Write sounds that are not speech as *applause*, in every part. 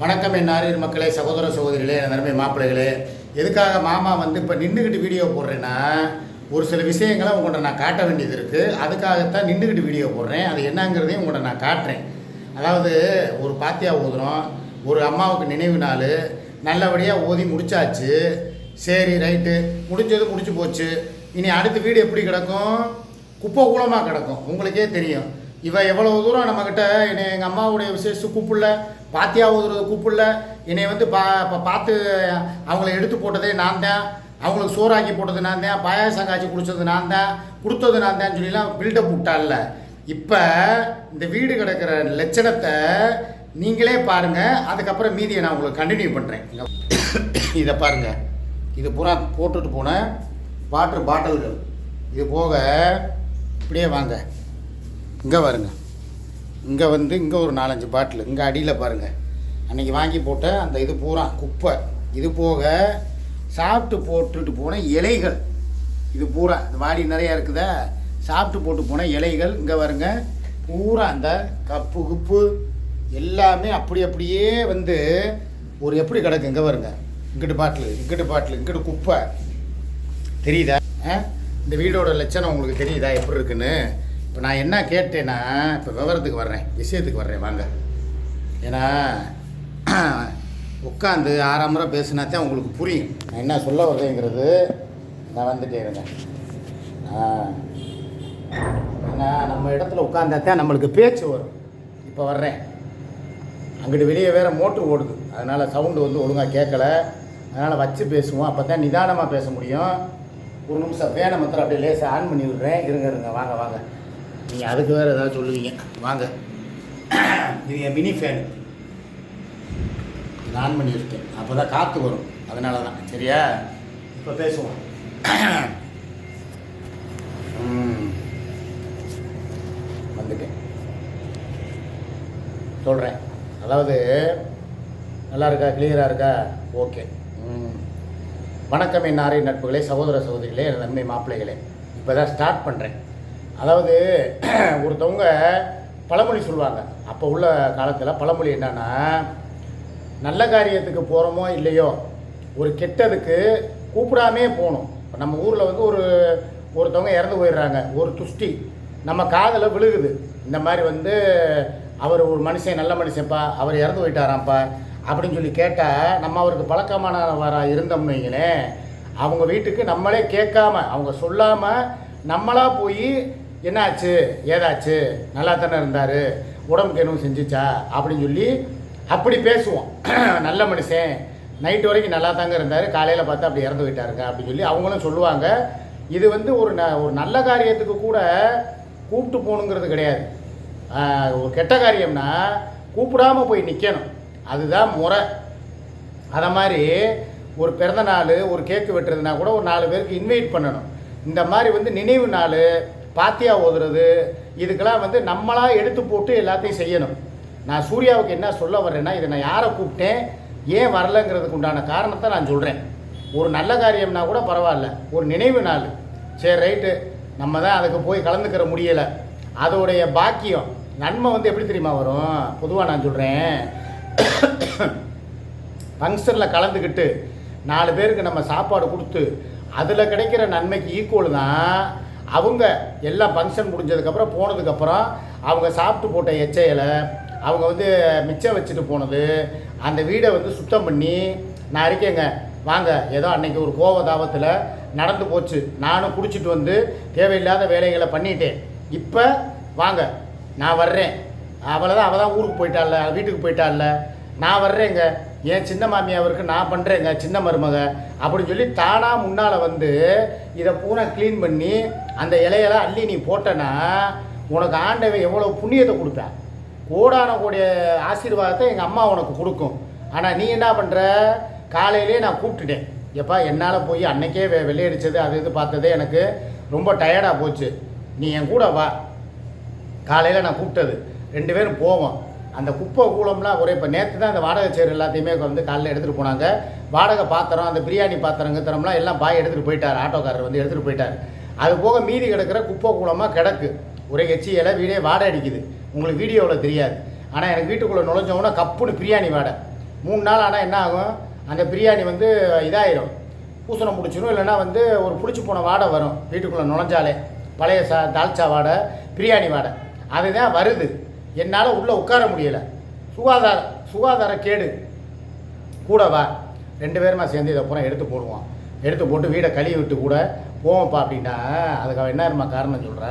வணக்கம் என் நாரியர் மக்களே சகோதர சகோதரிகளே என் நிலைமை மாப்பிள்ளைகளே. எதுக்காக மாமா வந்து இப்போ நின்றுக்கிட்டு வீடியோ போடுறேன்னா ஒரு சில விஷயங்களை உங்கள்கிட்ட நான் காட்ட வேண்டியது இருக்குது அதுக்காகத்தான் நின்றுக்கிட்டு வீடியோ போடுறேன். அது என்னங்கிறதையும் உங்கள்கிட்ட நான் காட்டுறேன். அதாவது ஒரு பாத்தியா ஊதுறோம் ஒரு அம்மாவுக்கு நினைவு நாள் நல்லபடியாக ஓதி முடிச்சாச்சு. சரி ரைட்டு. முடிஞ்சது முடிச்சு போச்சு. இனி அடுத்த வீடு எப்படி கிடக்கும்? குப்பை கூலமாக கிடக்கும். உங்களுக்கே தெரியும். இவன் எவ்வளோ தூரம் நம்மக்கிட்ட என்னை எங்கள் அம்மாவுடைய விசேஷம் கூப்பிடல பாத்தியா ஊதுறது கூப்பிடல என்னை வந்து பா இப்போ பார்த்து அவங்கள எடுத்து போட்டதே நான் தான். அவங்களுக்கு சோறாக்கி போட்டது நான் தான் பாயாசம் காய்ச்சி குடித்தது நான் தான் கொடுத்தது நான் தான் சொல்லிலாம் பில்டப் விட்டால இப்போ இந்த வீடு கிடக்கிற லட்சணத்தை நீங்களே பாருங்கள் அதுக்கப்புறம் மீதியை நான் உங்களுக்கு கண்டினியூ பண்ணுறேன் இதை பாருங்கள் இது பூரா போட்டுட்டு போன வாட்டர் பாட்டில்கள் இது போக இப்படியே வாங்க. இங்கே பாருங்க. இங்கே வந்து இங்கே ஒரு நாலஞ்சு பாட்டில். இங்கே அடியில் பாருங்கள் அன்றைக்கி வாங்கி போட்ட அந்த இது பூரா குப்பை. இது போக சாப்பிட்டு போட்டுட்டு போன இலைகள். இது பூரா. இந்த வாடி நிறையா இருக்குதா. சாப்பிட்டு போட்டு போன இலைகள் இங்கே வருங்க பூரா அந்த கப்பு குப்பு எல்லாமே அப்படி அப்படியே வந்து ஒரு எப்படி கிடக்கு இங்கே வருங்க இங்கிட்டு பாட்டில் இங்கிட்டு பாட்டில் இங்கிட்டு குப்பை. தெரியுதா? ஆ? இந்த வீடோட லட்சணம் உங்களுக்கு தெரியுதா? எப்படி இருக்குன்னு? இப்போ நான் என்ன கேட்டேன்னா இப்போ விவரத்துக்கு வர்றேன் விஷயத்துக்கு வர்றேன் வாங்க. ஏன்னா *clears throat* உட்காந்து ஆறாம் முறை பேசினா தான் உங்களுக்கு புரியும். நான் என்ன சொல்ல வர்றேங்கிறது நான் வந்துட்டே இருந்தேன். ஏன்னா நம்ம இடத்துல உட்காந்தா தான் நம்மளுக்கு பேச்சு வரும். இப்போ வர்றேன். அங்கிட்டு வெளியே வேறு மோட்ரு ஓடுது. அதனால் சவுண்டு வந்து ஒழுங்காக கேட்கல. அதனால் வச்சு பேசுவோம். அப்போ தான் நிதானமாக பேச முடியும். ஒரு நிமிஷம் ஃபேனை மாத்திரம் அப்படியே லேசாக ஆன் பண்ணி விடுறேன். இருங்க இருங்க வாங்க வாங்க. நீங்கள் அதுக்கு வேறு ஏதாவது சொல்லுவீங்க. வாங்க. இது என் மினி ஃபேனு ஆன் பண்ணி விட்டேன் அப்போ தான் காற்று வரும். அதனால தான் சரியா? இப்போ பேசுவோம். ம். வந்துட்டேன். சொல்கிறேன் அதாவது நல்லா இருக்கா? கிளியராக இருக்கா? ஓகே. ம். வணக்கம் என் நாரை நட்புகளே சகோதர சகோதரிகளே என் நன்மை மாப்பிள்ளைகளே. இப்போ தான் ஸ்டார்ட் பண்ணுறேன் அதாவது *clears throat* ஒருத்தவங்க பழமொழி சொல்லுவாங்க. அப்போ உள்ள காலத்தில் பழமொழி என்னன்னா நல்ல காரியத்துக்கு போகிறோமோ இல்லையோ ஒரு கெட்டதுக்கு கூப்பிடாமே போகணும். இப்போ நம்ம ஊரில் வந்து ஒரு ஒருத்தவங்க இறந்து போயிடுறாங்க. ஒரு துஷ்டி. நம்ம காதில் விழுகுது. இந்த மாதிரி வந்து அவர் ஒரு மனுஷன் நல்ல மனுஷன்ப்பா அவர் இறந்து போயிட்டாராம்ப்பா அப்படின்னு சொல்லி கேட்டால் நம்ம அவருக்கு பழக்கமானவராக இருந்தோம்னீங்களே அவங்க வீட்டுக்கு நம்மளே கேட்காம அவங்க சொல்லாமல் நம்மளாக போய் என்னாச்சு? ஏதாச்சு? நல்லா தானே இருந்தார்? உடம்புக்கு எதுவும் செஞ்சுச்சா? அப்படின்னு சொல்லி அப்படி பேசுவோம். *clears throat* நல்ல மனுஷன். நைட்டு வரைக்கும் நல்லா தாங்க இருந்தார். காலையில் பார்த்து அப்படி இறந்து போயிட்டாருங்க அப்படின்னு சொல்லி அவங்களும் சொல்லுவாங்க. இது வந்து ஒரு ந ஒரு நல்ல காரியத்துக்கு கூட கூப்பிட்டு போகணுங்கிறது கிடையாது. ஒரு கெட்ட காரியம்னா கூப்பிடாம போய் நிற்கணும் அதுதான் முறை. அதை மாதிரி ஒரு பிறந்த நாள் ஒரு கேக்கு வெட்டுறதுனா கூட ஒரு நாலு பேருக்கு இன்வைட் பண்ணணும். இந்த மாதிரி வந்து நினைவு நாள் பாத்தியா ஓதுறது? இதுக்கெல்லாம் வந்து நம்மளாக எடுத்து போட்டு எல்லாத்தையும் செய்யணும். நான் சூர்யாவுக்கு என்ன சொல்ல வர்றேன்னா இதை நான் யாரை கூப்பிட்டேன்? ஏன் வரலங்கிறதுக்கு உண்டான காரணத்தை நான் சொல்கிறேன் ஒரு நல்ல காரியம்னா கூட பரவாயில்ல. ஒரு நினைவு நாள். சரி ரைட்டு. நம்ம தான் அதுக்கு போய் கலந்துக்கிற முடியலை. அதோடைய பாக்கியம் நன்மை வந்து எப்படி தெரியுமா வரும்? பொதுவாக நான் சொல்கிறேன் ஃபங்க்ஷனில் கலந்துக்கிட்டு நாலு பேருக்கு நம்ம சாப்பாடு கொடுத்து அதில் கிடைக்கிற நன்மைக்கு ஈக்குவல் தான் அவங்க எல்லாம் ஃபங்க்ஷன் முடிஞ்சதுக்கப்புறம் போனதுக்கப்புறம் அவங்க சாப்பிட்டு போட்ட எச்சையில் அவங்க வந்து மிச்சம் வச்சுட்டு போனது அந்த வீடை வந்து சுத்தம் பண்ணி நான் இருக்கேங்க வாங்க ஏதோ அன்னைக்கு ஒரு கோவ தாபத்தில் நடந்து போச்சு. நானும் குடிச்சிட்டு வந்து தேவையில்லாத வேலைகளை பண்ணிட்டேன். இப்போ வாங்க நான் வர்றேன். அவளை தான் அவள் தான் ஊருக்கு போயிட்டாள்ல வீட்டுக்கு போயிட்டாள்ல. நான் வர்றேங்க. என் சின்ன மாமியாருக்கு நான் பண்ணுறேங்க சின்ன மருமக. அப்படின்னு சொல்லி தானாக முன்னால் வந்து இதை பூரா க்ளீன் பண்ணி அந்த இலையெல்லாம் அள்ளி நீ போட்டேன்னா உனக்கு ஆண்டவன் எவ்வளோ புண்ணியத்தை கொடுப்பேன் கோடான கூடிய ஆசீர்வாதத்தை எங்கள் அம்மா உனக்கு கொடுக்கும். ஆனால் நீ என்ன பண்ணுற காலையிலே நான் கூப்பிட்டுட்டேன். எப்பா என்னால் போய் அன்னைக்கே வெ வெள்ளையடிச்சது அது இது பார்த்ததே எனக்கு ரொம்ப டயர்டாக போச்சு. நீ என் கூட வா. காலையில் நான் கூப்பிட்டது. ரெண்டு பேரும் போவோம். அந்த குப்பை கூலம்லாம் ஒரே இப்போ நேற்று தான் அந்த வாடகை சேர் எல்லாத்தையுமே வந்து காலையில் எடுத்துகிட்டு போனாங்க. வாடகை பாத்திரம் அந்த பிரியாணி பாத்திரம் கத்திரம்லாம் எல்லாம் பாய் எடுத்துகிட்டு போயிட்டார். ஆட்டோக்காரர் வந்து எடுத்துகிட்டு போயிட்டார். அது போக மீதி கிடக்கிற குப்பை கூலமாக கிடக்கு. ஒரே எச்சியில் வீடே வாடை அடிக்குது. உங்களுக்கு வீடியோவில் தெரியாது. ஆனால் எனக்கு வீட்டுக்குள்ளே நுழைஞ்சோன்னா கப்புன்னு பிரியாணி வாடை. மூணு நாள் ஆனால் என்ன ஆகும்? அந்த பிரியாணி வந்து இதாயிரும். பூசணம் பிடிச்சிரும் இல்லைன்னா வந்து ஒரு பிடிச்சி போன வாடை வரும். வீட்டுக்குள்ளே நுழைஞ்சாலே. பழைய சா தால்ச்சா வாடை பிரியாணி வாடை. அதுதான் வருது. என்னால் உள்ளே உட்கார முடியலை. சுகாதார சுகாதார கேடு. கூட வா. ரெண்டு பேருமா சேர்ந்து இதை அப்புறம் எடுத்து போடுவோம். எடுத்து போட்டு வீடை கழுவி விட்டு கூட போவோம்ப்பா அப்படின்னா அதுக்கு என்னம்மா என்ன இருமா காரணம் சொல்கிற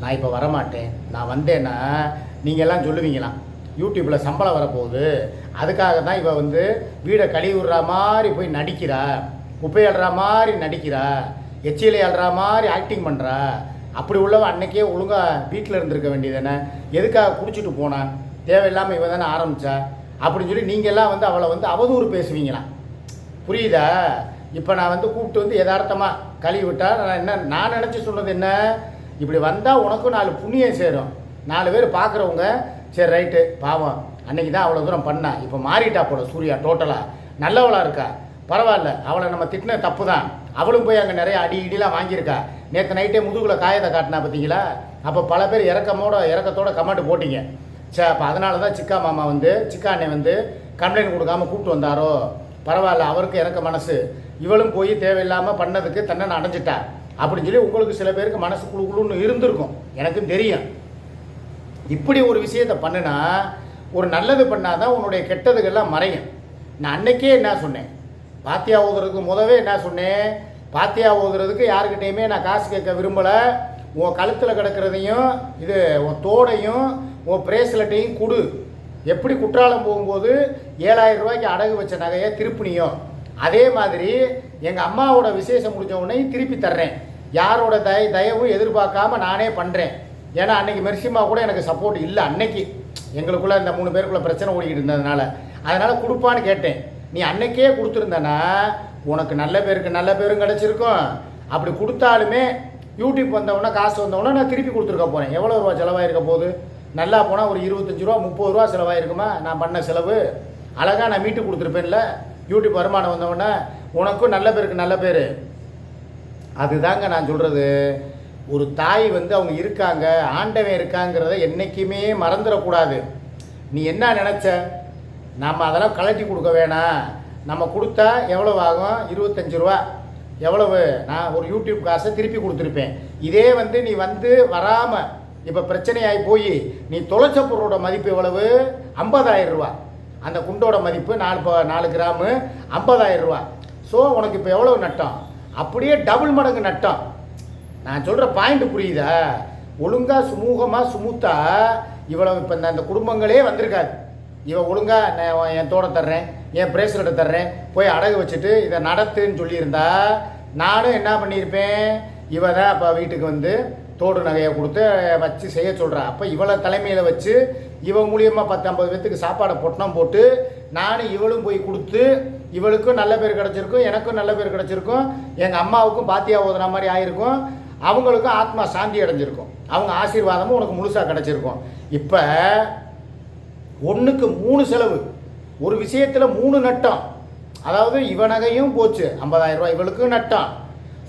நான் இப்போ வரமாட்டேன். நான் வந்தேன்னா நீங்கள் எல்லாம் சொல்லுவீங்களாம் யூடியூப்பில் சம்பளம் வரப்போகுது. அதுக்காக தான் இவள் வந்து வீடை கழுவி விடுற மாதிரி போய் நடிக்கிறா. குப்பை அள்ளுற மாதிரி நடிக்கிறா. எச்சிலை அள்ளுற மாதிரி ஆக்டிங் பண்ணுறா அப்படி உள்ளவன் அன்னைக்கே ஒழுங்காக வீட்டில் இருந்திருக்க வேண்டியதானே எதுக்காக குடிச்சிட்டு போனான் தேவையில்லாமல் இவன் தானே ஆரம்பித்தா அப்படின்னு சொல்லி நீங்கள் எல்லாம் வந்து அவளை வந்து அவதூறு பேசுவீங்களாம் புரியுதா? இப்போ நான் வந்து கூப்பிட்டு வந்து யதார்த்தமாக கழுவி விட்டால் நான் என்ன நான் நினச்சி சொன்னது என்ன? இப்படி வந்தால் உனக்கும் நாலு புண்ணியம் சேரும். நாலு பேர் பார்க்குறவங்க சரி ரைட்டு பாவம். அன்னைக்கு தான் அவ்வளோ தூரம் பண்ணா. இப்போ மாறிட்டா போல சூர்யா டோட்டலாக நல்லவளாக இருக்கா? பரவாயில்ல. அவளை நம்ம திட்டின தப்பு தான். அவளும் போய் அங்கே நிறைய அடி இடிலாம் வாங்கியிருக்கா. நேற்று நைட்டே முதுகில் காயத்தை காட்டினா பார்த்தீங்களா? அப்போ பல பேர் இறக்கமோட இறக்கத்தோட கமெண்ட் போட்டிங்க. சே அப்போ அதனால தான் சிக்கா மாமா வந்து சிக்கா அண்ணன் வந்து கம்ப்ளைண்ட் கொடுக்காம கூப்பிட்டு வந்தாரோ? பரவாயில்ல அவருக்கு இறக்க மனசு. இவளும் போய் தேவையில்லாமல் பண்ணதுக்கு தண்டனை அடைஞ்சிட்டா. அப்படின்னு சொல்லி உங்களுக்கு சில பேருக்கு மனசு குழு குழுன்னு இருந்திருக்கும். எனக்கும் தெரியும். இப்படி ஒரு விஷயத்தை பண்ணுனா ஒரு நல்லது பண்ணாதான் உன்னுடைய கெட்டதுகள்லாம் மறையும். நான் அன்னைக்கே என்ன சொன்னேன்? பாத்தியா ஊதுறதுக்கு முதவே என்ன சொன்னேன்? பாத்தியா ஓதுறதுக்கு யாருக்கிட்டேயுமே நான் காசு கேட்க விரும்பலை. உன் கழுத்தில் கிடக்கிறதையும் இது உன் தோடையும் உன் பிரேஸ்லெட்டையும் கொடு. எப்படி குற்றாலம் போகும்போது ஏழாயிரம் ரூபாய்க்கு அடகு வச்ச நகையை திருப்பினியோ. அதே மாதிரி எங்கள் அம்மாவோட விசேஷம் முடிஞ்ச உடனே திருப்பி தர்றேன். யாரோட தய தயவும் எதிர்பார்க்காம நானே பண்ணுறேன் ஏன்னா அன்னைக்கு மெர்சிமா கூட எனக்கு சப்போர்ட் இல்லை. அன்னைக்கு எங்களுக்குள்ளே இந்த மூணு பேருக்குள்ளே பிரச்சனை ஓடிக்கிட்டு இருந்ததுனால. அதனால் கொடுப்பான்னு கேட்டேன். நீ அன்னைக்கே கொடுத்துருந்தனா உனக்கு நல்ல பேருக்கு நல்ல பேரும் கிடச்சிருக்கும் அப்படி கொடுத்தாலுமே யூடியூப் வந்தவொடனே காசு வந்தவொடனே நான் திருப்பி கொடுத்துருக்க போகிறேன் எவ்வளோ ரூபா செலவாயிருக்க போகுது? நல்லா போனால் ஒரு இருபத்தஞ்சி ரூபா முப்பது ரூபா செலவாயிருக்குமா? நான் பண்ண செலவு. அழகாக நான் மீட்டு கொடுத்துருப்பேன்ல. யூடியூப் வருமானம் வந்தவொடனே உனக்கும் நல்ல பேருக்கு நல்ல பேர். அதுதாங்க நான் சொல்கிறது ஒரு தாய் வந்து அவங்க இருக்காங்க ஆண்டவன் இருக்காங்கிறத என்றைக்குமே மறந்துடக்கூடாது. நீ என்ன நினச்ச? நாம் அதெல்லாம் கலட்டி கொடுக்க வேணாம். நம்ம கொடுத்தா எவ்வளோ ஆகும்? இருபத்தஞ்சு ரூபா. எவ்வளவு? நான் ஒரு யூடியூப் காசை திருப்பி கொடுத்துருப்பேன். இதே வந்து நீ வந்து வராமல் இப்போ பிரச்சனையாகி போய் நீ தொலைச்ச பொருளோட மதிப்பு எவ்வளவு? ஐம்பதாயிரம் ரூபா. அந்த குண்டோட மதிப்பு நாலு ப- நாலு கிராமு ஐம்பதாயிரம் ரூபா. ஸோ உனக்கு இப்போ எவ்வளவு நட்டம்? அப்படியே டபுள் மடங்கு நட்டம். நான் சொல்கிற பாயிண்ட் புரியுதா? ஒழுங்காக சுமூகமாக சுமூத்தா இவ்வளவு இப்போ இந்த இந்த குடும்பங்களே வந்திருக்காது. இவன் ஒழுங்காக நான் என் தோட தர்றேன். என் பிரேஸ்லெட்டை தர்றேன்? போய் அடகு வச்சுட்டு இதை நடத்துன்னு சொல்லியிருந்தா நானும் என்ன பண்ணியிருப்பேன்? இவ தான் அப்போ வீட்டுக்கு வந்து தோடு நகையை கொடுத்து வச்சு செய்ய சொல்கிறா அப்போ இவளை தலைமையில் வச்சு இவன் மூலியமாக பத்து ஐம்பது பேத்துக்கு சாப்பாடை பொட்டணம் போட்டு நானும் இவளும் போய் கொடுத்து இவளுக்கும் நல்ல பேர் கிடச்சிருக்கும் எனக்கும் நல்ல பேர் கிடச்சிருக்கும் எங்கள் அம்மாவுக்கும் பாத்தியா ஓதுன மாதிரி ஆயிருக்கும் அவங்களுக்கும் ஆத்மா சாந்தி அடைஞ்சிருக்கும். அவங்க ஆசீர்வாதமும் உனக்கு முழுசாக கிடச்சிருக்கும். இப்போ ஒன்றுக்கு மூணு செலவு. ஒரு விஷயத்தில் மூணு நட்டம். அதாவது இவனகையும் போச்சு. 50000 ரூபாய் இவளுக்கும் நட்டம்.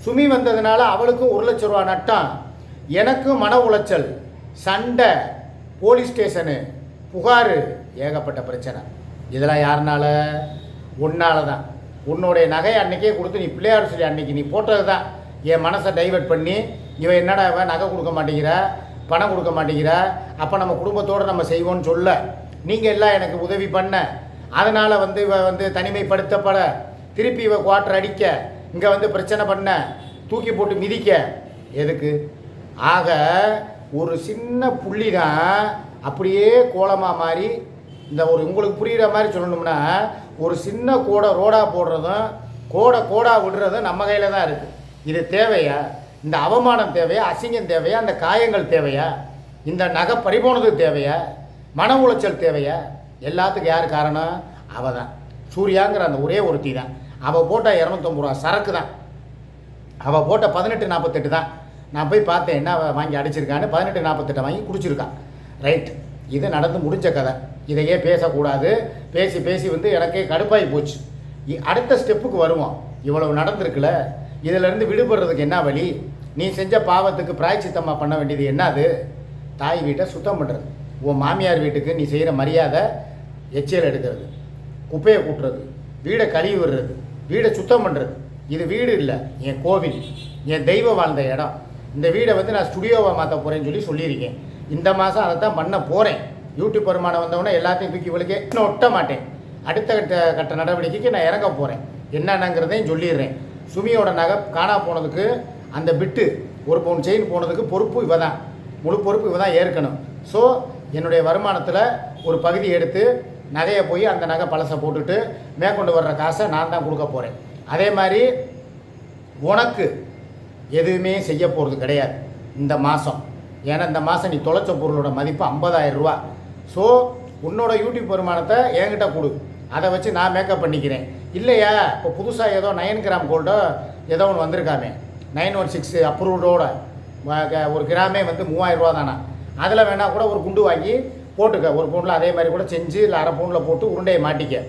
சுமி வந்ததுனால அவளுக்கும் ஒரு லட்ச ரூபா நட்டம். எனக்கும் மன உளைச்சல் சண்டை போலீஸ் ஸ்டேஷனு புகார் ஏகப்பட்ட பிரச்சனை. இதெல்லாம் யாருனால? உன்னால தான் உன்னுடைய நகையை அன்னைக்கே கொடுத்து நீ பிள்ளையார் சொல்லி அன்னைக்கு நீ போட்டது தான் என் மனசை டைவர்ட் பண்ணி இவன் என்னடா இவன் நகை கொடுக்க மாட்டேங்கிறா? பணம் கொடுக்க மாட்டேங்கிற? அப்போ நம்ம குடும்பத்தோடு நம்ம செய்வோன்னு சொல்ல. நீங்கள் எல்லாம் எனக்கு உதவி பண்ண. அதனால் வந்து இவ வந்து தனிமைப்படுத்தப்பட திருப்பி இவ குவாட்டர் அடிக்க இங்கே வந்து பிரச்சனை பண்ண தூக்கி போட்டு மிதிக்க. எதுக்கு? ஆக ஒரு சின்ன புள்ளி தான் அப்படியே கோலமாக மாறி இந்த ஒரு உங்களுக்கு புரிகிற மாதிரி சொல்லணும்னா ஒரு சின்ன கோடை ரோடாக போடுறதும் கோடை கோடாக விடுறதும் நம்ம கையில் தான் இருக்குது இது தேவையா? இந்த அவமானம் தேவையா? அசிங்கம் தேவையா? அந்த காயங்கள் தேவையா? இந்த நகை பறிபோனது தேவையா? மன உளைச்சல் தேவையா? எல்லாத்துக்கும் யார் காரணம்? அவ தான் சூர்யாங்கிற அந்த ஒரே ஒருத்தி தான். அவள் போட்டால் இரநூத்தம்பது ரூபா சரக்கு தான். அவள் போட்ட பதினெட்டு நாற்பத்தெட்டு தான். நான் போய் பார்த்தேன் என்ன வாங்கி அடிச்சிருக்கான்னு. பதினெட்டு நாற்பத்தெட்டை வாங்கி குடிச்சிருக்கான் ரைட் இது நடந்து முடிஞ்ச கதை. இதையே பேசக்கூடாது. பேசி பேசி வந்து எனக்கே கடுப்பாகி போச்சு. அடுத்த ஸ்டெப்புக்கு வருவோம். இவ்வளவு நடந்திருக்குல்ல இதிலிருந்து விடுபடுறதுக்கு என்ன வழி? நீ செஞ்ச பாவத்துக்கு பிராய்ச்சித்தம்மா பண்ண வேண்டியது என்னது? தாய் வீட்டை சுத்தம் பண்ணுறது உன் மாமியார் வீட்டுக்கு நீ செய்கிற மரியாதை எச்சியல் எடுக்கிறது குப்பையை கூட்டுறது வீடை கழுவி விடுறது வீடை சுத்தம் பண்ணுறது இது வீடு இல்லை என் கோவில் என் தெய்வம் வாழ்ந்த இடம். இந்த வீடை வந்து நான் ஸ்டுடியோவை மாற்ற போகிறேன்னு சொல்லி சொல்லியிருக்கேன். இந்த மாதம் அதை தான் பண்ண போகிறேன் யூடியூப் வருமானம் வந்தவொடனே எல்லாத்தையும் தூக்கி இவளுக்கே இன்னும் ஒட்ட மாட்டேன். அடுத்த கட்ட கட்ட நடவடிக்கைக்கு நான் இறங்க போகிறேன் என்னென்னங்கிறதையும் சொல்லிடுறேன். சுமியோட நகை காணா போனதுக்கு அந்த பிட்டு ஒரு பவுன் செயின் போனதுக்கு பொறுப்பு இவ தான் முழு பொறுப்பு இவ தான் ஏற்கணும். ஸோ என்னுடைய வருமானத்தில் ஒரு பகுதி எடுத்து நகையை போய் அந்த நகை பழசை போட்டுட்டு மேற்கொண்டு வர்ற காசை நான் தான் கொடுக்க போகிறேன் அதே மாதிரி உனக்கு எதுவுமே செய்ய போகிறது கிடையாது இந்த மாதம் ஏன்னா இந்த மாதம் நீ தொலைச்ச பொருளோட மதிப்பு 50000 ரூபா ஸோ உன்னோட யூடியூப் வருமானத்தை என்கிட்ட கொடு. அதை வச்சு நான் மேக்கப் பண்ணிக்கிறேன். இல்லையா? இப்போ புதுசாக ஏதோ நயன் கிராம் கோல்டோ ஏதோ ஒன்று வந்திருக்காமே. நைன் ஒன் சிக்ஸ் அப்ரூவ்டோட ஒரு கிராமே வந்து மூவாயிரம் ரூபா தானா? அதில் வேணால் கூட ஒரு குண்டு வாங்கி போட்டுக்க. ஒரு பவுனில் அதே மாதிரி கூட செஞ்சு இல்லை அரை பவுனில் போட்டு உருண்டையை மாட்டிக்க.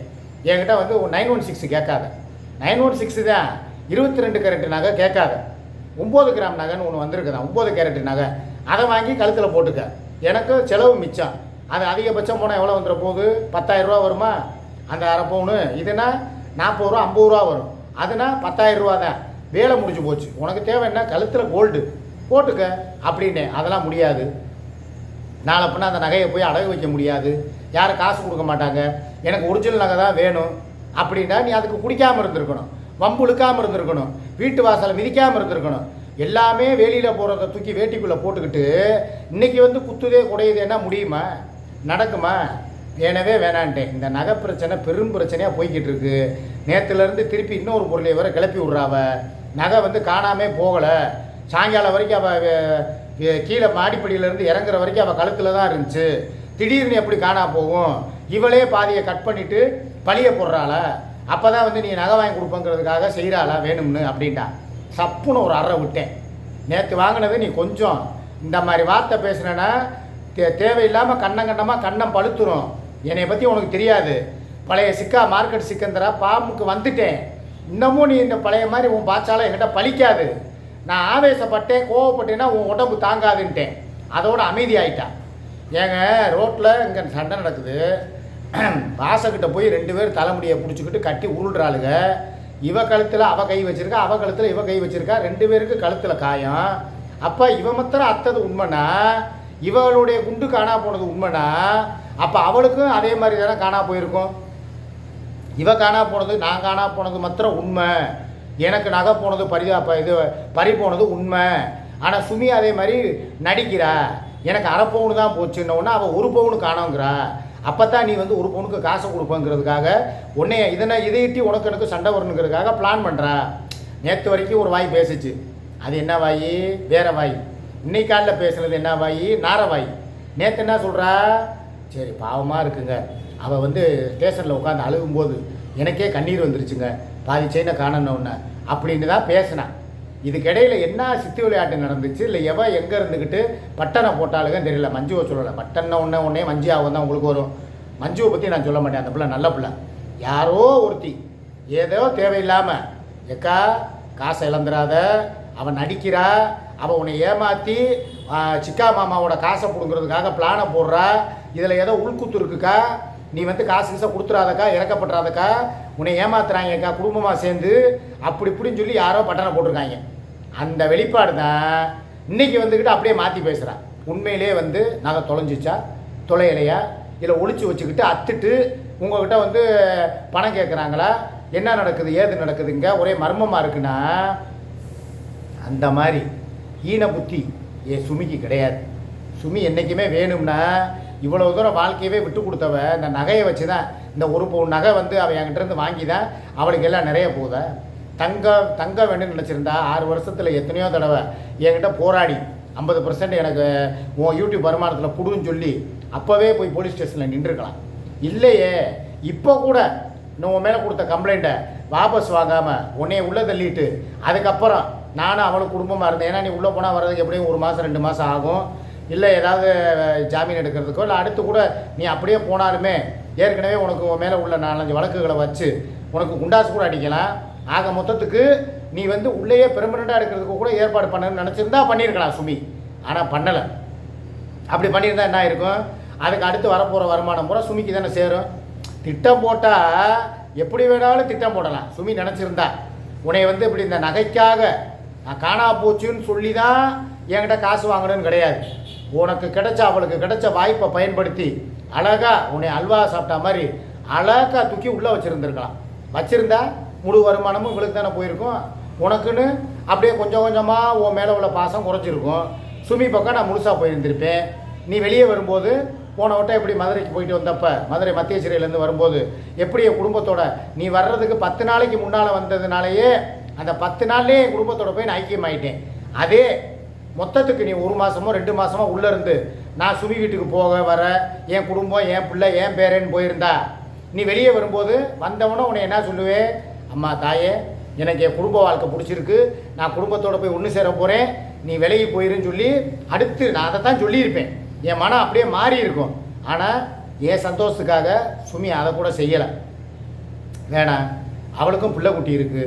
என்கிட்ட வந்து நைன் ஒன் சிக்ஸ் கேட்காத. நைன் ஒன் சிக்ஸ் தான் இருபத்தி ரெண்டு கேரட் நகை கேட்காத. ஒம்பது கிராம் நகைன்னு ஒன்று வந்திருக்குதான். ஒம்பது கேரட் நகை. அதை வாங்கி கழுத்தில் போட்டுக்க. எனக்கு செலவு மிச்சம். அது அதிகபட்சம் போனால் எவ்வளோ வந்துட போகுது? பத்தாயிரம் ரூபா வருமா? அந்த அரை பவுனு இதுனா நாற்பது ரூபா ஐம்பது ரூபா வரும். அதுனா பத்தாயிரம் ரூபா தான். வேலை முடிஞ்சு போச்சு. உனக்கு தேவை என்ன? கழுத்தில் கோல்டு போட்டுக்க. அப்படின்னே. அதெல்லாம் முடியாது. நாளை பின்ன அந்த நகையை போய் அடகு வைக்க முடியாது. யாரும் காசு கொடுக்க மாட்டாங்க. எனக்கு ஒரிஜினல் நகை தான் வேணும். அப்படின்னா நீ அதுக்கு குடிக்காமல் இருந்திருக்கணும். வம்பு இழுக்காமல் இருந்திருக்கணும். வீட்டு வாசலை மிதிக்காமல் இருந்திருக்கணும். எல்லாமே வெளியில் போகிறத தூக்கி வேட்டிக்குள்ளே போட்டுக்கிட்டு இன்றைக்கி வந்து குத்துதே குடையுது என்ன முடியுமா? நடக்குமா? வேணவே வேணான்ட்டேன். இந்த நகை பிரச்சனை பெரும் பிரச்சனையாக போய்கிட்டு இருக்கு. நேற்றுலேருந்து திருப்பி இன்னொரு பொருளை வர கிளப்பி விட்றாவ நகை வந்து காணாமே போகலை. சாயங்காலம் வரைக்கும் அவள் கீழே மாடிப்படியிலேருந்து இறங்குற வரைக்கும் அவள் கழுத்தில் தான் இருந்துச்சு. திடீர்னு எப்படி காணா போகும்? இவளே பாதியை கட் பண்ணிவிட்டு பழிய போடுறாள. அப்போ தான் வந்து நீ நகை வாங்கி கொடுப்பங்கிறதுக்காக செய்கிறாளா வேணும்னு அப்படின்ட்டா. சப்புன்னு ஒரு அறை விட்டேன். நேற்று வாங்கினது நீ கொஞ்சம் இந்த மாதிரி வார்த்தை பேசுனேன்னா தே தேவையில்லாமல் கண்ணங்கண்டமாக கண்ணம் பழுத்துரும். என்னை பற்றி உனக்கு தெரியாது. பழைய சிக்கா மார்க்கெட் சிக்கந்தரா பாம்புக்கு வந்துட்டேன். இன்னமும் நீ இந்த பழைய மாதிரி உன் பாச்சால என்கிட்ட பழிக்காது. நான் ஆவேசப்பட்டேன் கோவப்பட்டேன்னா உன் உடம்பு தாங்காதுன்ட்டேன். அதோட அமைதி ஆயிட்டா ஏங்க ரோட்டில் இங்கே சண்டை நடக்குது. *clears throat* வாசக்கிட்ட போய் ரெண்டு பேர் தலைமுடியை பிடிச்சிக்கிட்டு கட்டி உருள்றாளுங்க. இவ கழுத்தில் அவ கை வச்சிருக்கா அவ கழுத்தில் இவ கை வச்சிருக்கா ரெண்டு பேருக்கு கழுத்தில் காயம். அப்போ இவ மாத்திரம் அத்தது உண்மைனா? இவளுடைய குண்டு காணா போனது உண்மைனா? அப்போ அவளுக்கும் அதே மாதிரி தானே காணா போயிருக்கும்? இவ காணா போனது நான் காணா போனது மாத்திரம் உண்மை. எனக்கு நகை போனது பரிதா இது பறி போனது உண்மை. ஆனால் சுமி அதே மாதிரி நடிக்கிறா. எனக்கு அரை பவுனு தான் போச்சுன்னொன்னே அவள் ஒரு பவுனு காணோங்கிறா. அப்போ தான் நீ வந்து ஒரு பவுனுக்கு காசை கொடுப்பங்கிறதுக்காக உன்னைய இதனை இதையிட்டி உனக்கு எனக்கு சண்டை வரணுங்கிறதுக்காக பிளான் பண்ணுறா நேற்று வரைக்கும் ஒரு வாய் பேசுச்சு. அது என்ன வாய்? வேற வாய். இன்னைக்கு காலையில் பேசுனது என்ன வாய்? நார வாய். நேற்று என்ன சொல்கிறா சரி பாவமாக இருக்குங்க. அவள் வந்து ஸ்டேஷனில் உட்காந்து அழுகும்போது எனக்கே கண்ணீர் வந்துருச்சுங்க. பாதி செயினை காணணும்னு அப்படின்னு தான் பேசினான். இதுக்கிடையில் என்ன சித்தி விளையாட்டு நடந்துச்சு? இல்லை எவன் எங்கே இருந்துக்கிட்டு பட்டனை போட்டாளுங்கன்னு தெரியல. மஞ்சுவை சொல்லலை. பட்டனை ஒன்று ஒன்றே மஞ்சு ஆகும் தான் உங்களுக்கு வரும். மஞ்சுவை பற்றி நான் சொல்ல மாட்டேன். அந்த பிள்ளை நல்ல பிள்ளை. யாரோ ஒருத்தி. ஏதோ தேவையில்லாமல் எக்கா காசை இழந்துடாத அவன் நடிக்கிறா. அவன் உன்னை ஏமாற்றி சிக்கா மாமாவோட காசை பிடுங்கிறதுக்காக பிளானை போடுறா. இதில் ஏதோ உள்குத்து இருக்குக்கா. நீ வந்து காசு கீசை கொடுத்துடாதக்கா இறக்கப்பட்டுறாதக்கா. உன்னை ஏமாத்துறாங்கக்கா குடும்பமாக சேர்ந்து அப்படி இப்படின்னு சொல்லி யாரோ பட்டனை போட்டிருக்காங்க. அந்த வெளிப்பாடு தான் இன்னைக்கு வந்துக்கிட்டு அப்படியே மாற்றி பேசுகிறான் உண்மையிலே வந்து நாங்கள் தொலைஞ்சிச்சா? தொலையிலையா? இல்லை ஒழிச்சு வச்சுக்கிட்டு அத்துட்டு உங்ககிட்ட வந்து பணம் கேட்குறாங்களா என்ன நடக்குது? ஏது நடக்குதுங்க? ஒரே மர்மமாக இருக்குன்னா? அந்த மாதிரி ஈன புத்தி ஏ சுமிக்கு கிடையாது. சுமி என்றைக்குமே வேணும்னா இவ்வளோ தூரம் வாழ்க்கையவே விட்டு கொடுத்தவ இந்த நகையை வச்சு தான் இந்த ஒரு பவுன் நகை வந்து அவள் என்கிட்டருந்து வாங்கி தான் அவளுக்கு எல்லாம் நிறைய போகுதா தங்க தங்க வேணும்னு நினச்சிருந்தா ஆறு வருஷத்தில் எத்தனையோ தடவை என்கிட்ட போராடி. ஐம்பது பர்சன்ட் எனக்கு உன் யூடியூப் வருமானத்தில் கொடுன்னு சொல்லி அப்போவே போய் போலீஸ் ஸ்டேஷனில் நின்றுருக்கலாம். இல்லையே இப்போ கூட நான் உன் மேலே கொடுத்த கம்ப்ளைண்ட்டை வாபஸ் வாங்காமல் உன்னைய உள்ளே தள்ளிட்டு அதுக்கப்புறம் நானும் அவளுக்கு குடும்பமாக இருந்தேன். ஏன்னா நீ உள்ளே போனால் வர்றதுக்கு எப்படியும் ஒரு மாதம் ரெண்டு மாதம் ஆகும். இல்லை ஏதாவது ஜாமீன் எடுக்கிறதுக்கோ இல்லை அடுத்து கூட நீ அப்படியே போனாலுமே ஏற்கனவே உனக்கு மேலே உள்ள நாலஞ்சு வழக்குகளை வச்சு உனக்கு குண்டாசு கூட அடிக்கலாம். ஆக மொத்தத்துக்கு நீ வந்து உள்ளேயே பெர்மனெண்ட்டாக எடுக்கிறதுக்கு கூட ஏற்பாடு பண்ணணும்னு நினச்சிருந்தா பண்ணியிருக்கலாம் சுமி. ஆனால் பண்ணலை. அப்படி பண்ணியிருந்தா என்ன இருக்கும் அதுக்கு அடுத்து வரப்போகிற வருமானம் பூரா சுமிக்கு தானே சேரும். திட்டம் போட்டால் எப்படி வேணாலும் திட்டம் போடலாம். சுமி நினச்சிருந்தா. உன்னை வந்து இப்படி இந்த நகைக்காக நான் காணா போச்சுன்னு சொல்லி தான் என்கிட்ட காசு வாங்கணும்னு கிடையாது. உனக்கு கிடைச்ச அவளுக்கு கிடைச்ச வாய்ப்பை பயன்படுத்தி அழகா உன்னை அல்வா சாப்பிட்ட மாதிரி அழகா தூக்கி உள்ளே வச்சுருந்துருக்கலாம். வச்சுருந்தா முழு வருமானமும் இவளுக்கு தானே போயிருக்கும். உனக்குன்னு அப்படியே கொஞ்சம் கொஞ்சமாக உன் மேலே உள்ள பாசம் குறைஞ்சிருக்கும். சுமி பக்கம் நான் முழுசாக போயிருந்திருப்பேன். நீ வெளியே வரும்போது போன வட்டம் எப்படி மதுரைக்கு போயிட்டு வந்தப்ப மதுரை மத்திய சிறையிலேருந்து வரும்போது எப்படி என் குடும்பத்தோட நீ வர்றதுக்கு பத்து நாளைக்கு முன்னால் வந்ததுனாலேயே அந்த பத்து நாள்லேயே என் குடும்பத்தோட போய் நான் ஐக்கியமாயிட்டேன். அதே மொத்தத்துக்கு நீ ஒரு மாதமோ ரெண்டு மாதமோ உள்ளே இருந்து நான் சுமி வீட்டுக்கு போக வர என் குடும்பம் என் பிள்ளை என் பேரேன்னு போயிருந்தா நீ வெளியே வரும்போது வந்தவனும் உன்னை என்ன சொல்லுவேன் அம்மா தாயே எனக்கு என் குடும்ப வாழ்க்கை பிடிச்சிருக்கு. நான் குடும்பத்தோடு போய் ஒன்று சேர போகிறேன் நீ விலகி போயிருன்னு சொல்லி அடுத்து நான் அதை தான் சொல்லியிருப்பேன். என் மனம் அப்படியே மாறி இருக்கும். ஆனால் என் சந்தோஷத்துக்காக சுமி அதை கூட செய்யலை. வேணாம் அவளுக்கும் பிள்ளை குட்டி இருக்குது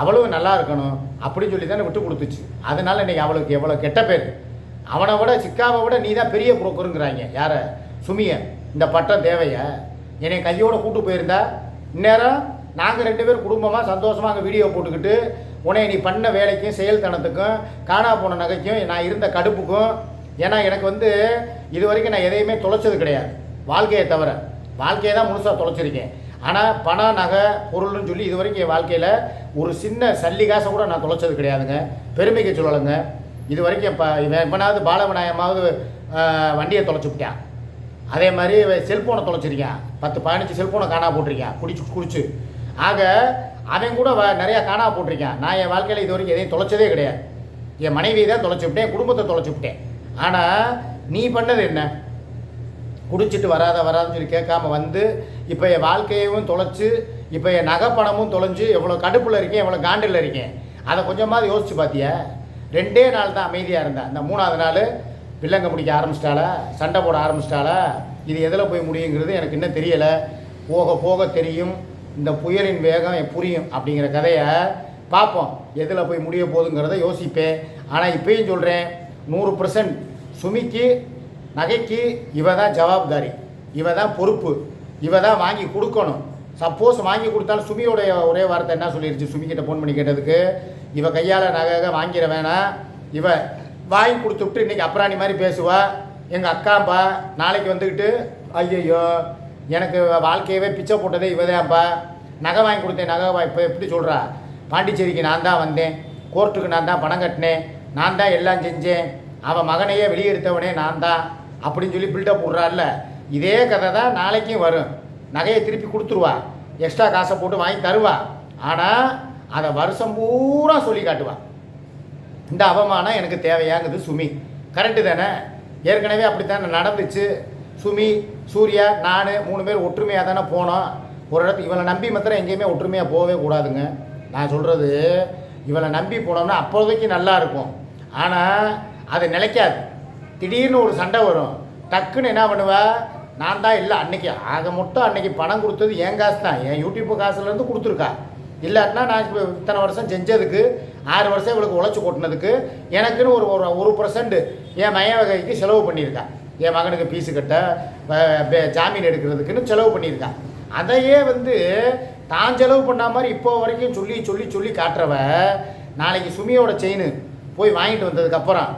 அவளும் நல்லா இருக்கணும் அப்படின்னு சொல்லி தானே விட்டு கொடுத்துச்சு. அதனால இன்னைக்கு அவளுக்கு எவ்வளோ கெட்ட பேர். அவனை விட சிக்காவை விட நீ தான் பெரிய புரோக்கருங்கிறாங்க. யாரை? சுமிய. இந்த பட்டம் தேவையா? என்னை கையோட கூட்டு போயிருந்தா? இந்நேரம் நாங்கள் ரெண்டு பேரும் குடும்பமாக சந்தோஷமாக அங்கே வீடியோ போட்டுக்கிட்டு உன்னை நீ பண்ண வேலைக்கும் செயல்தனத்துக்கும் காணா போன நகைக்கும் நான் இருந்த கடுப்புக்கும் ஏன்னா எனக்கு வந்து இது வரைக்கும் நான் எதையுமே தொலைச்சது கிடையாது. வாழ்க்கையை தவிர. வாழ்க்கையை தான் முழுசாக தொலைச்சிருக்கேன். ஆனால் பணம் நகை பொருள்னு சொல்லி இது வரைக்கும் என் வாழ்க்கையில் ஒரு சின்ன சல்லி காசை கூட நான் தொலைச்சது கிடையாதுங்க. பெருமைக்கு சொல்லலைங்க. இது வரைக்கும் இப்போ இவன் எப்பனாவது பாலவநாயகமாவது வண்டியை தொலைச்சி விட்டான். அதே மாதிரி செல்ஃபோனை தொலைச்சிருக்கான். பத்து பதினஞ்சு செல்ஃபோனை காணா போட்டிருக்கான். குடிச்சு குடிச்சு. ஆக அவன் கூட வ- நிறையா காணா போட்டிருக்கான். நான் என் வாழ்க்கையில் இது வரைக்கும் எதையும் தொலைச்சதே கிடையாது. என் மனைவியை தான் தொலைச்சி விட்டேன் குடும்பத்தை தொலைச்சி விட்டேன். ஆனால் நீ பண்ணது என்ன? குடிச்சிட்டு வராத வராதுன்னு சொல்லி கேட்காம வந்து இப்போ என் வாழ்க்கையவும் தொலைச்சு இப்போ என் நகைப்பணமும் தொலைஞ்சு எவ்வளோ கடுப்பில் இருக்கேன் எவ்வளோ காண்டில் இருக்கேன். அதை கொஞ்சமாவது யோசிச்சு பார்த்தியா ரெண்டே நாள் தான் அமைதியாக இருந்தேன் இந்த மூணாவது நாள் வில்லங்க முடிக்க ஆரம்பிச்சிட்டாளா சண்டை போட ஆரம்பிச்சிட்டாளா இது எதில் போய் முடியுங்கிறது எனக்கு இன்னும் தெரியலை. போக போக தெரியும். இந்த புயலின் வேகம் புரியும் அப்படிங்கிற கதையை பார்ப்போம். எதில் போய் முடிய போகுதுங்கிறத யோசிப்பேன். ஆனால் இப்பயும் சொல்கிறேன் நூறு பர்சன்ட் சுமிக்கு நகைக்கு இவ தான் ஜவாப்தாரி இவ தான் பொறுப்பு இவ தான் வாங்கி கொடுக்கணும். சப்போஸ் வாங்கி கொடுத்தாலும் சுமியோடைய ஒரே வார்த்தை என்ன சொல்லிருச்சு? சுமிக்கிட்ட ஃபோன் பண்ணி கேட்டதுக்கு இவ கையால் நகை வாங்கிட வேணாம். இவ வாங்கி கொடுத்துட்டு இன்றைக்கி அப்ராணி மாதிரி பேசுவா. எங்கள் அக்காப்பா நாளைக்கு வந்துக்கிட்டு ஐயையோ எனக்கு வாழ்க்கையவே பிச்சை போட்டதே இவதான்ப்பா நகை வாங்கி கொடுத்தேன் நகை வா இப்போ எப்படி சொல்கிறா பாண்டிச்சேரிக்கு நான் தான் வந்தேன். கோர்ட்டுக்கு நான் தான் பணம் கட்டினேன். நான் தான் எல்லாம் செஞ்சேன். அவன் மகனையே வெளியெடுத்தவனே நான் தான். அப்படின்னு சொல்லி பில்டப் விட்றாள்ல இதே கதை தான் நாளைக்கும் வரும். நகையை திருப்பி கொடுத்துருவா. எக்ஸ்ட்ரா காசை போட்டு வாங்கி தருவா. ஆனால் அதை வருஷம் பூரா சொல்லி காட்டுவா. இந்த அவமானம் எனக்கு தேவையாங்குது சுமி. கரெக்டு தானே? ஏற்கனவே அப்படித்தானே நடந்துச்சு. சுமி சூர்யா நான் மூணு பேர் ஒற்றுமையாக தானே போனோம். ஒரு இடத்துக்கு இவளை நம்பி மாத்திரம் எங்கேயுமே ஒற்றுமையாக போகவே கூடாதுங்க. நான் சொல்கிறது இவளை நம்பி போனோம்னா அப்போதைக்கு நல்லா இருக்கும். ஆனால் அது நிலைக்காது. திடீர்னு ஒரு சண்டை வரும். டக்குன்னு என்ன பண்ணுவா? நான் தான் இல்லை அன்னைக்கு ஆக மட்டும் அன்னைக்கு பணம் கொடுத்தது என் காசு தான். என் யூடியூப் காசுலேருந்து கொடுத்துருக்கா. இல்லாட்டினா நான் இப்போ இத்தனை வருஷம் செஞ்சதுக்கு ஆறு வருஷம் இவளுக்கு உழைச்சி கொட்டினதுக்கு எனக்குன்னு ஒரு ஒரு ஒரு பர்சன்ட் என் மய வகைக்கு செலவு பண்ணியிருக்கா. என் மகனுக்கு ஃபீஸு கட்ட பே- ஜாமீன் எடுக்கிறதுக்குன்னு செலவு பண்ணியிருக்கா. அதையே வந்து தான் செலவு பண்ண மாதிரி இப்போ வரைக்கும் சொல்லி சொல்லி சொல்லி காட்டுறவ நாளைக்கு சுமியோட செயின் போய் வாங்கிட்டு வந்ததுக்கப்புறம்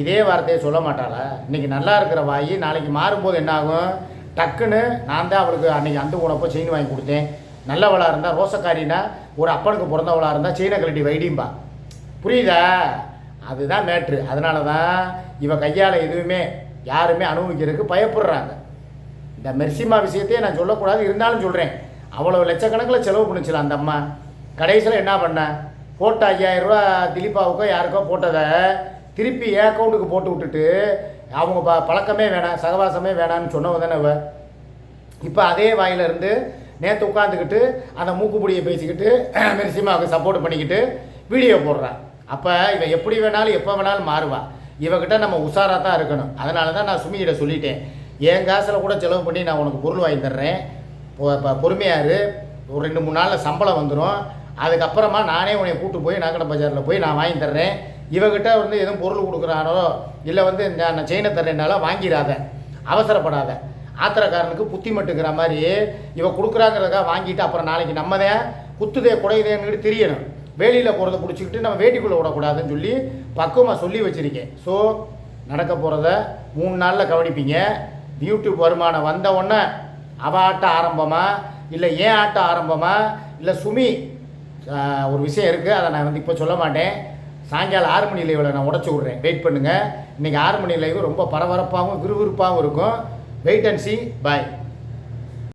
இதே வார்த்தையை சொல்ல மாட்டாளா? இன்றைக்கி நல்லா இருக்கிற வாய் நாளைக்கு மாறும்போது என்னாகும்? டக்குன்னு நான் தான் அவளுக்கு அன்னைக்கு அந்த உனப்போ செயின் வாங்கி கொடுத்தேன். நல்லவளாக இருந்தால் ரோசக்காரினா ஒரு அப்பனுக்கு பிறந்தவளாக இருந்தால் சீன கழட்டி வைடியும்பா புரியுதா? அதுதான் மேட்ரு. அதனால தான் இவன் கையால் எதுவுமே யாருமே அனுபவிக்கிறதுக்கு பயப்படுறாங்க. இந்த மெர்சிமா விஷயத்தையே நான் சொல்லக்கூடாது இருந்தாலும் சொல்கிறேன் அவ்வளோ லட்சக்கணக்கில் செலவு பண்ணிச்சில அந்த அம்மா. கடைசியில் என்ன பண்ண? போட்ட ஐயாயிரம் ரூபா திலீபாவுக்கோ யாருக்கோ போட்டதை திருப்பி என் அக்கௌண்ட்டுக்கு போட்டு விட்டுட்டு அவங்க ப பழக்கமே வேணாம் சகவாசமே வேணான்னு சொன்னவங்க தானே *clears throat* இவ இப்போ அதே வாயிலிருந்து நேற்று உட்காந்துக்கிட்டு அந்த மூக்குப்பிடியை பேசிக்கிட்டு மெரிசிமாவுக்கு சப்போர்ட் பண்ணிக்கிட்டு வீடியோ போடுறான் அப்போ இவன் எப்படி வேணாலும் எப்போ வேணாலும் மாறுவான் இவகிட்ட நம்ம உஷாராக தான் இருக்கணும். அதனால தான் நான் சுமிகிட்ட சொல்லிட்டேன். என் காசில் கூட செலவு பண்ணி நான் உனக்கு பொருள் வாங்கி தர்றேன். இப்போ பொறுமையாரு ஒரு ரெண்டு மூணு நாளில் சம்பளம் வந்துடும் அதுக்கப்புறமா நானே உன்னை கூட்டு போய் நகட பஜாரில் போய் நான் வாங்கி தர்றேன். இவகிட்ட வந்து எதுவும் பொருள் கொடுக்குறானோ இல்லை வந்து இந்த நான் செயினை தர்றேனால வாங்கிடாத அவசரப்படாத. ஆத்திரக்காரனுக்கு புத்தி மட்டுங்கிற மாதிரி இவ கொடுக்குறாங்கிறதுக்காக வாங்கிட்டு அப்புறம் நாளைக்கு நம்ம தான் குத்துதே குடையுதேன்னு தெரியணும். வேலியில் போகிறத பிடிச்சிக்கிட்டு நம்ம வேட்டிக்குள்ளே விடக்கூடாதுன்னு சொல்லி பக்குவமாக சொல்லி வச்சுருக்கேன். ஸோ நடக்க போகிறத மூணு நாளில் கவனிப்பீங்க. யூடியூப் வருமானம் வந்த உடனே அவ ஆட்டம் ஆரம்பமா இல்லை ஏன் ஆட்டம் ஆரம்பமா இல்லை சுமி ஒரு விஷயம் இருக்குது அதை நான் வந்து இப்போ சொல்ல மாட்டேன். சாயங்காலம் ஆறு மணி லைவில் நான் உடச்சி விட்றேன். வெயிட் பண்ணுங்கள் இன்றைக்கி ஆறு மணி லைவ் ரொம்ப பரபரப்பாகவும் விறுவிறுப்பாகவும் இருக்கும். Wait and C bye